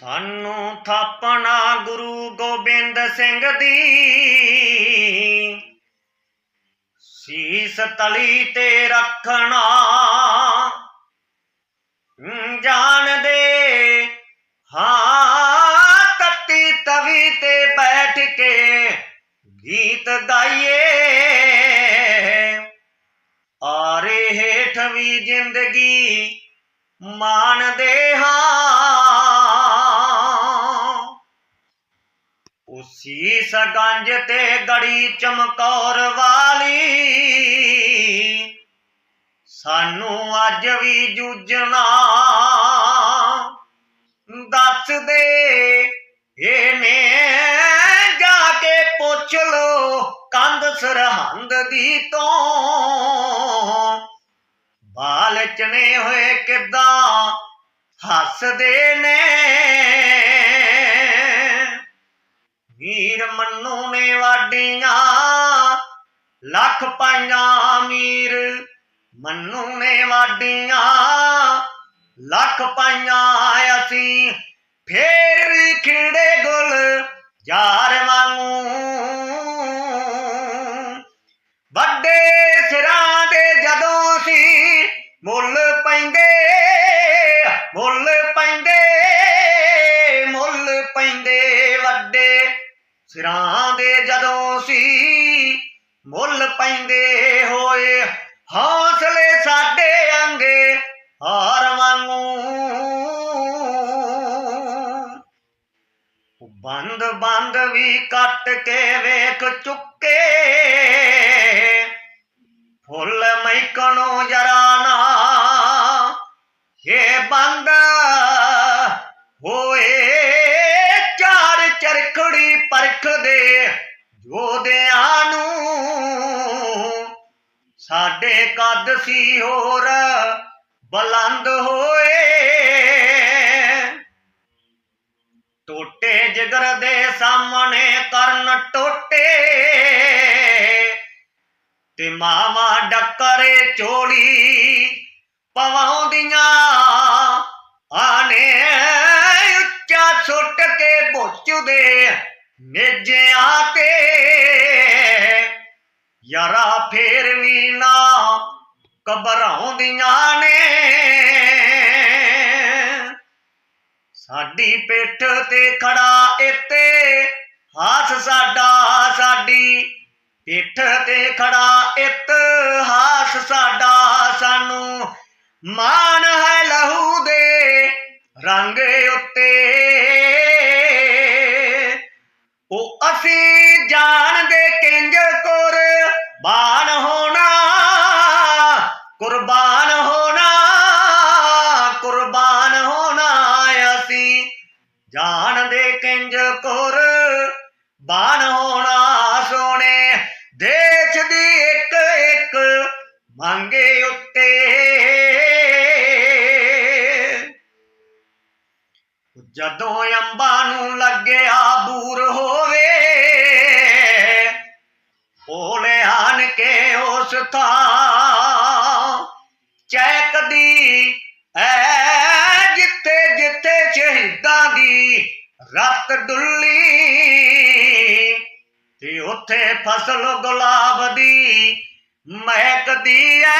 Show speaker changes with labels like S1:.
S1: ਸਾਨੂੰ ਥਾਪਣਾ ਗੁਰੂ ਗੋਬਿੰਦ ਸਿੰਘ ਦੀ। ਸੀਸ ਤਲੀ ਤੇ ਰੱਖਣਾ ਜਾਣਦੇ ਹਾਂ ਤੱਤੀ ਤਵੀ ਤੇ ਬੈਠ ਕੇ ਗੀਤ ਗਾਈਏ। ਆਰੇ ਹੇਠ ਵੀ ਜ਼ਿੰਦਗੀ ਮਾਣਦੇ ਹਾਂ। ਉਸੀ ਸਗੰਜ ਤੇ ਗੜੀ ਚਮਕੌਰ ਵਾਲੀ। ਸਾਨੂੰ ਅੱਜ ਵੀ ਜੂਝਣਾ। ਦੱਸ ਦੇ ਇਹਨੇ ਜਾ ਕੇ ਪੁੱਛ ਲੋ ਕੰਧ ਸਰਹੰਦ ਦੀ ਤੋਂ। ਬਾਲ ਚਨੇ ਹੋਏ ਕਿੱਦਾਂ ਹੱਸਦੇ ਨੇ? ਵੀਰ ਮੰਨੂ ਨੇ ਵਾਡੀਆਂ, ਲੱਖ ਪਾਈਆਂ ਮੀਰ ਮੰਨੂ ਨੇ ਵਾਡੀਆਂ, ਲੱਖ ਪਾਈਆਂ ਅਸੀਂ। ਫੇਰ ਵੀ ਖਿੜੇ ਗੁਲ ਯਾਰ ਵਾਂਗੂ। ਵੱਡੇ ਸਿਰਾਂ ਦੇ ਜਦੋਂ ਸੀ ਮੁੱਲ ਪੈਂਦੇ, ਮੁੱਲ ਸਿਰਾਂ ਦੇ ਜਦੋਂ ਸੀ ਮੁੱਲ ਪੈਂਦੇ ਹੋਏ, ਹੌਸਲੇ ਸਾਡੇ ਅੰਗੇ ਹਾਰ ਵਾਂਗੂ। ਬੰਦ ਬੰਦ ਵੀ ਕੱਟ ਕੇ ਵੇਖ ਚੁੱਕੇ। ਫੁੱਲ ਮੈਕਣੋ ਜਰਾ ਨਾ ਇਹ ਬੰਦ ਸਾਡੇ ਕੱਦ ਸੀ ਹੋਰ, ਬੁਲੰਦ ਹੋਏ। ਟੋਟੇ ਜਿਗਰ ਦੇ ਸਾਹਮਣੇ ਕਰਨ ਟੋਟੇ। ਤੇ ਮਾਵਾ ਡੱਕਰੇ ਚੋਲੀ ਪਵਾਉਂਦੀਆਂ। ਆਨੇ ਉੱਚਾ ਸੁੱਟ ਕੇ ਬੋਚੂ ਬੁੱਚਦੇ ਮੇਜਿਆਂ ਤੇ। ਯਾਰਾ ਫੇਰ ਵੀ ਨਾ ਘਬਰਾਉਂਦੀਆਂ ਨੇ। ਸਾਡੀ ਪਿੱਠ ਤੇ ਖੜਾ ਇੱਥੇ, ਹਾਸ ਸਾਡਾ, ਸਾਡੀ ਪਿੱਠ ਤੇ ਖੜਾ ਇਤਿਹਾਸ ਸਾਡਾ, ਸਾਨੂੰ ਮਾਣ ਹੈ ਲਹੂ ਦੇ ਰੰਗ ਉੱਤੇ। ਬਾਨ ਹੋਣਾ, ਕੁਰਬਾਨ ਹੋਣਾ ਕੁਰਬਾਨ ਹੋਣਾ ਅਸੀਂ। ਜਾਣਦੇ ਕਿੰਜ ਕੁਰਬਾਨ ਹੋਣਾ ਸੋਹਣੇ। ਦੇਸ਼ ਦੀ ਇੱਕ ਇੱਕ ਮੰਗੇ ਉੱਤੇ। ਜਦੋਂ ਅੰਬਾਂ ਨੂੰ ਲੱਗਿਆ ਬੂਰ ਹੋਵੇ ਆਣ ਕੇ ਉਸ ਥਾਂ। ਚੈਕਦੀ ਐ ਜਿੱਥੇ ਜਿੱਥੇ ਸ਼ਹੀਦਾਂ ਦੀ ਰਤ ਡੁੱਲੀ, ਤੇ ਉੱਥੇ ਫਸਲ ਗੁਲਾਬ ਦੀ ਮਹਿਕਦੀ ਐ